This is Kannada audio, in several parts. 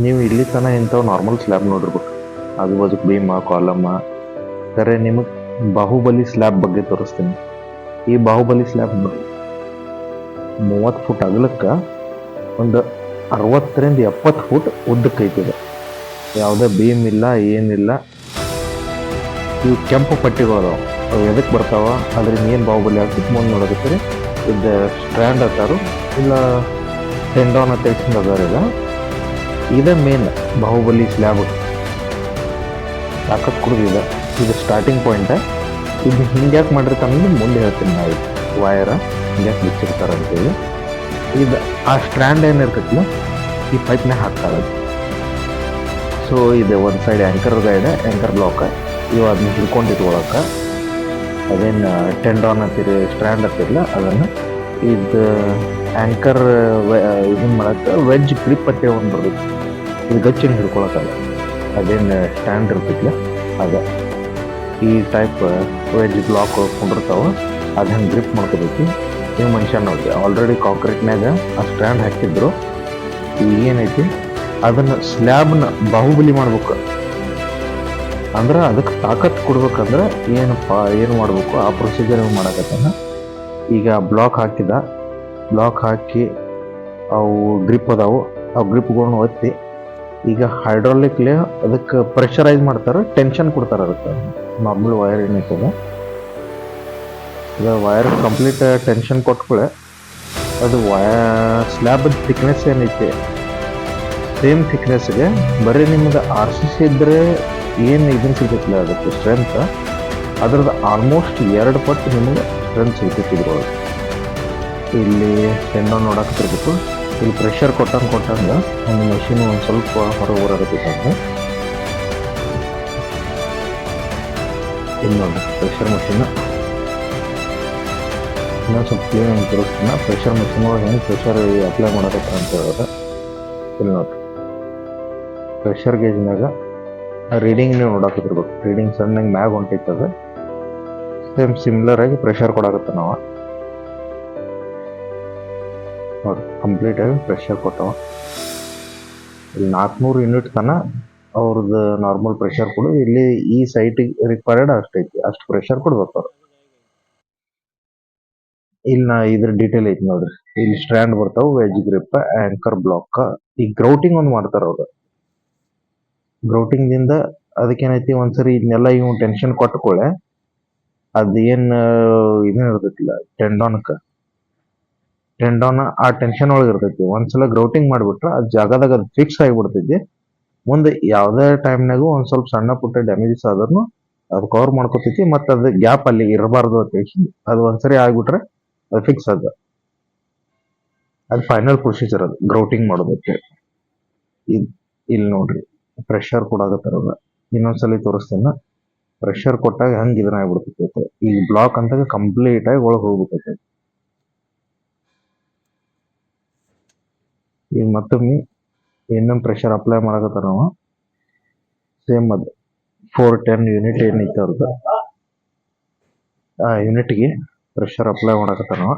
ನೀವು ಇಲ್ಲಿ ತನಕ ಇಂಥವು ನಾರ್ಮಲ್ ಸ್ಲ್ಯಾಬ್ ನೋಡಿರ್ಬೇಕು ಆಜು ಬಾಜುಕ್ ಭೀಮ ಕಾಲಮ್ಮ ಖರೆ ನಿಮಗೆ ಬಾಹುಬಲಿ ಸ್ಲ್ಯಾಬ್ ಬಗ್ಗೆ ತೋರಿಸ್ತೀನಿ. ಈ ಬಾಹುಬಲಿ ಸ್ಲ್ಯಾಬ್ ನೋಡಿ. ಮೂವತ್ತು ಫುಟ್ ಅಗಲಕ್ಕೆ ಒಂದು ಅರವತ್ತರಿಂದ ಎಪ್ಪತ್ತು ಫುಟ್ ಉದ್ದಕ್ಕೈತಿದೆ ಯಾವುದೇ ಭೀಮ್ ಇಲ್ಲ, ಏನಿಲ್ಲ. ಇವು ಕೆಂಪು ಪಟ್ಟಿಗಳು ಅವು ಎದಕ್ಕೆ ಬರ್ತಾವ? ಅದ್ರಿಂದ ಏನು ಬಾಹುಬಲಿ ಆಗ್ತಿತ್ತು ಮುಂದೆ ನೋಡೋದಕ್ಕೆ ಇದು ಸ್ಟ್ರ್ಯಾಂಡ್ ಅಂತಾರು. ಇಲ್ಲ ಟೆಂಡೋನ ಅಂತ ಹೇಳ್ಕೊಂಡು ಅದಾರ ಈಗ. ಇದೇ ಮೇನ್ ಬಾಹುಬಲಿ ಸ್ಲ್ಯಾಬ್ ತಾಕತ್ ಕುಡಿದಿದೆ. ಇದು ಸ್ಟಾರ್ಟಿಂಗ್ ಪಾಯಿಂಟ ಇದು ಹಿಂಗೆ ಯಾಕೆ ಅಂದ್ರೆ ಮುಂದೆ ಹೇಳ್ತೀನಿ ನಾವು ಇದು ವಯರ ಹಿಂಗ್ಯಾಕೆ ಬಿಚ್ಚಿರ್ತಾರೆ ಅಂತೇಳಿ. ಇದು ಆ ಸ್ಟ್ರ್ಯಾಂಡ್ ಏನಿರ್ತೈತಿ ಈ ಪೈಪ್ನೇ ಹಾಕ್ತಾರೆ ಸೊ ಇದು ಒಂದು side anchor guide anchor block ಇವು ಅದನ್ನ ಹಿಡ್ಕೊಂಡು ಇಟ್ಕೊಳಕ್ಕೆ ಅದೇನು ಟೆಂಡ್ರಾನ್ ಅಂತೀರಿ ಸ್ಟ್ರ್ಯಾಂಡ್ ಅಂತಿರಲ್ಲ ಅದನ್ನು ಇದು ಆ್ಯಂಕರ್ ಇದನ್ನ ಮಾಡಕ್ಕೆ ವೆಜ್ ಗ್ರಿಪ್ ಅಂತ ಒಂದು ಬರ್ತೈತಿ ಇದು ಗಚ್ಚಿನ ಹಿಡ್ಕೊಳಕ್ಕಲ್ಲ ಅದೇನು ಸ್ಟ್ಯಾಂಡ್ ಇರ್ತೈತಿಲ್ಲ ಅದ ಈ ಟೈಪ್ ವೆಜ್ ಬ್ಲಾಕ್ ಕೊಂಡಿರ್ತಾವೆ ಅದು ಹಂಗೆ ಗ್ರಿಪ್ ಮಾಡ್ಕೋಬೇಕು. ಈ ಮನುಷ್ಯ ನೋಡಿ ಆಲ್ರೆಡಿ ಕಾಂಕ್ರೀಟ್ನಾಗ ಆ ಸ್ಟ್ಯಾಂಡ್ ಹಾಕಿದ್ರು. ಈಗ ಏನೈತಿ? ಅದನ್ನು ಸ್ಲ್ಯಾಬ್ನ ಬಾಹುಬಲಿ ಮಾಡ್ಬೇಕು. ಅಂದ್ರೆ ಅದಕ್ಕೆ ತಾಕತ್ತು ಕೊಡ್ಬೇಕಂದ್ರೆ ಏನಪ್ಪ, ಏನು ಮಾಡಬೇಕು? ಆ ಪ್ರೊಸೀಜರ್ ಮಾಡಕತ್ತಾನ? ಈಗ ಬ್ಲಾಕ್ ಹಾಕಿದ ಬ್ಲಾಕ್ ಹಾಕಿ ಅವು ಗ್ರಿಪ್ ಅದಾವು. ಆ ಗ್ರಿಪ್ಗಳನ್ನ ಒತ್ತಿ ಈಗ ಹೈಡ್ರಾಲಿಕ್ಲೆ ಅದಕ್ಕೆ ಪ್ರೆಷರೈಸ್ ಮಾಡ್ತಾರೆ ಟೆನ್ಷನ್ ಕೊಡ್ತಾರೆ ಅದಕ್ಕೆ. ನಾರ್ಮಲ್ ವೈರ್ ಏನೈತದ ಈಗ ವೈರ್ ಕಂಪ್ಲೀಟ್ ಟೆನ್ಷನ್ ಕೊಟ್ಕೊಳ್ಳೆ ಅದು ವಯ ಸ್ಲ್ಯಾಬ್ ಥಿಕ್ನೆಸ್ ಏನೈತಿ? ಸೇಮ್ ಥಿಕ್ನೆಸ್ಗೆ ಬರೀ ನಿಮ್ಗೆ ಆರ್ ಸಿ ಸಿ ಇದ್ದರೆ ಏನು ಇದನ್ನು ಸಿಗುತ್ತಲ್ಲ ಅದಕ್ಕೆ ಸ್ಟ್ರೆಂತ್ ಅದ್ರದ್ದು ಆಲ್ಮೋಸ್ಟ್ ಎರಡು ಪಟ್ಟು ನಿಮಗೆ ಸಿಗ್ತೈತಿ ಇದ್ರೊಳಗೆ ಇಲ್ಲಿ ಹೆಣ್ಣು ನೋಡಕ್ತಿರ್ಬೇಕು ಇಲ್ಲಿ ಪ್ರೆಷರ್ ಕೊಟ್ಟಂಗೆ ಕೊಟ್ಟಂಗೆ ಒಂದು ಮಷೀನ್ ಒಂದು ಸ್ವಲ್ಪ ಹೊರಗೆ ಬರೋದಕ್ಕೆ ಇಲ್ಲಿ ನೋಡಿ ಪ್ರೆಷರ್ ಮಷೀನ್ ಇನ್ನೊಂದು ಸ್ವಲ್ಪ ಕ್ಲೀನ್ ಆಗಿ ತೋರಿಸ್ತೀನಿ. ಪ್ರೆಷರ್ ಮಷೀನ್ ಒಳಗೆ ಹೆಂಗೆ ಪ್ರೆಷರ್ ಅಪ್ಲೈ ಮಾಡೋದಕ್ಕೆ ಅಂತ ಹೇಳಿದ್ರೆ ಇಲ್ಲಿ ನೋಡಿ. ಪ್ರೆಷರ್ ಗೇಜ್ನಾಗ ರೀಡಿಂಗ್ ನೀವು ನೋಡಾಕತ್ತಿರ್ಬೇಕು ರೀಡಿಂಗ್ ಸಣ್ಣಗೆ ಮ್ಯಾಗ ಹೊಂಟೈತದ. ಸೇಮ್ ಸಿಮಿಲರ್ ಆಗಿ ಪ್ರೆಷರ್ ಕೊಡಾಕತ್ತ ನಾವು. ನೋಡಿ ಕಂಪ್ಲೀಟ್ ಆಗಿ ಪ್ರೆಷರ್ ಕೊಟ್ಟವ. ಇಲ್ಲಿ ನಾಲ್ಕುನೂರು ಯೂನಿಟ್ ತನ ಅವ್ರದ್ದು ನಾರ್ಮಲ್ ಪ್ರೆಷರ್ ಕೊಡು. ಇಲ್ಲಿ ಈ ಸೈಟಿಗೆ ರಿಕ್ವೈರ್ಡ್ ಅಷ್ಟೈತಿ ಅಷ್ಟು ಪ್ರೆಷರ್ ಕೊಡ್ಬೇಕು ಅವ್ರು. ಇಲ್ಲಿ ನಾ ಇದ್ರ ಡೀಟೇಲ್ ಐತಿ ನೋಡ್ರಿ. ಇಲ್ಲಿ ಸ್ಟ್ರ್ಯಾಂಡ್ ಬರ್ತಾವ ವೆಜ್ ಗ್ರಿಪ್ ಆಂಕರ್ ಬ್ಲಾಕ್ ಈ ಗ್ರೌಟಿಂಗ್ ಒಂದು ಮಾಡ್ತಾರ ಅವ್ರು. ಗ್ರೌಟಿಂಗ್ ದಿಂದ ಅದಕ್ಕೇನೈತಿ ಒಂದ್ಸರಿ ಇದನ್ನೆಲ್ಲ ಇವ್ ಟೆನ್ಷನ್ ಕೊಟ್ಟಕೊಳ್ಳೆ ಅದ್ ಏನ್ ಇದೇನ್ ಇರ್ತೈತಿಲ್ಲ ಟೆಂಡಾನ್ಕ ಟೆಂಡಾನ್ ಆ ಟೆನ್ಷನ್ ಒಳಗೆ ಇರ್ತೈತಿ. ಒಂದ್ಸಲ ಗ್ರೌಟಿಂಗ್ ಮಾಡ್ಬಿಟ್ರ ಆ ಜಾಗದಾಗ ಅದು ಫಿಕ್ಸ್ ಆಗಿಬಿಡ್ತೈತಿ. ಮುಂದೆ ಯಾವುದೇ ಟೈಮ್ನಾಗೂ ಒಂದ್ ಸ್ವಲ್ಪ ಸಣ್ಣ ಪುಟ್ಟ ಡ್ಯಾಮೇಜಸ್ ಆದ್ರೂ ಅದು ಕವರ್ ಮಾಡ್ಕೊತೈತಿ, ಮತ್ತೆ ಅದು ಗ್ಯಾಪ್ ಅಲ್ಲಿ ಇರಬಾರ್ದು ಅಂತ ಹೇಳಿ ಅದು ಒಂದ್ಸರಿ ಆಗ್ಬಿಟ್ರೆ ಅದು ಫಿಕ್ಸ್ ಅದ ಅದು ಫೈನಲ್ ಪ್ರೊಸೀಜರ್ ಅದು ಗ್ರೌಟಿಂಗ್ ಮಾಡೋದಕ್ಕೆ. ಇದ್ ಇಲ್ಲಿ ನೋಡ್ರಿ ಪ್ರೆಷರ್ ಕೂಡ ಅವ್ರ. ಇನ್ನೊಂದ್ಸಲಿ ತೋರಿಸ್ತೀನಿ. ಪ್ರೆಷರ್ ಕೊಟ್ಟಾಗ ಹಂಗೆ ಇದನ್ನ ಆಗ್ಬಿಡ್ತೈತೆ ಈ ಬ್ಲಾಕ್ ಅಂತ ಕಂಪ್ಲೀಟ್ ಆಗಿ ಒಳಗೆ ಹೋಗ್ಬಿಟ್ಟೈತೆ ಈಗ ಮತ್ತೊಮ್ಮೆ ಇನ್ನೊಂದು ಪ್ರೆಷರ್ ಅಪ್ಲೈ ಮಾಡಕತ್ತಾರ ನಾವು ಸೇಮ್ ಅದು. ಫೋರ್ ಟೆನ್ ಯೂನಿಟ್ ಏನೈತೆ ಅವ್ರದ್ದು ಆ ಯೂನಿಟ್ಗೆ ಪ್ರೆಷರ್ ಅಪ್ಲೈ ಮಾಡಕತ್ತಾರ ನಾವು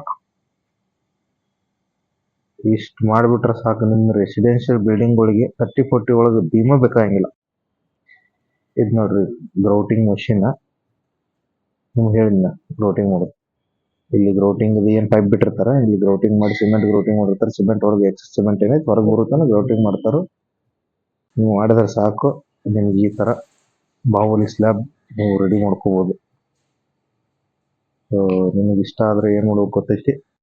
ಇಷ್ಟು ಮಾಡಿಬಿಟ್ರೆ ಸಾಕು ನಿಮ್ಮ ರೆಸಿಡೆನ್ಷಿಯಲ್ ಬಿಲ್ಡಿಂಗ್ಗಳಿಗೆ ತರ್ಟಿ ಫೋರ್ಟಿ ಒಳಗೆ ಭೀಮ ಬೇಕಾಗಿಲ್ಲ. ಇದು ನೋಡ್ರಿ ಗ್ರೌಟಿಂಗ್ ಮಷೀನ್ ನಿಮ್ಗೆ ಹೇಳಿದ್ನ ಗ್ರೌಟಿಂಗ್ ಮಾಡೋದು. ಇಲ್ಲಿ ಗ್ರೌಟಿಂಗ್ ಏನ್ ಪೈಪ್ ಬಿಟ್ಟಿರ್ತಾರೆ, ಇಲ್ಲಿ ಗ್ರೌಟಿಂಗ್ ಮಾಡಿ ಸಿಮೆಂಟ್ ಗ್ರೌಟಿಂಗ್ ಮಾಡಿರ್ತಾರೆ ಸಿಮೆಂಟ್ ಒಳಗೆ ಎಕ್ಸಸ್ ಸಿಮೆಂಟ್ ಏನೈತೆ ಹೊರಗೆ ಬರುತ್ತಾನೆ ಗ್ರೌಟಿಂಗ್ ಮಾಡ್ತಾರ. ನೀವು ಮಾಡಿದ್ರೆ ಸಾಕು, ನಿಮ್ಗೆ ಈ ತರ ಬಾಹುಬಲಿ ಸ್ಲ್ಯಾಬ್ ನೀವು ರೆಡಿ ಮಾಡ್ಕೋಬಹುದು ನಿಮಗೆ ಇಷ್ಟ ಆದ್ರೆ ಏನು ಮಾಡ್ಬೇಕು ಗೊತ್ತೈತಿ?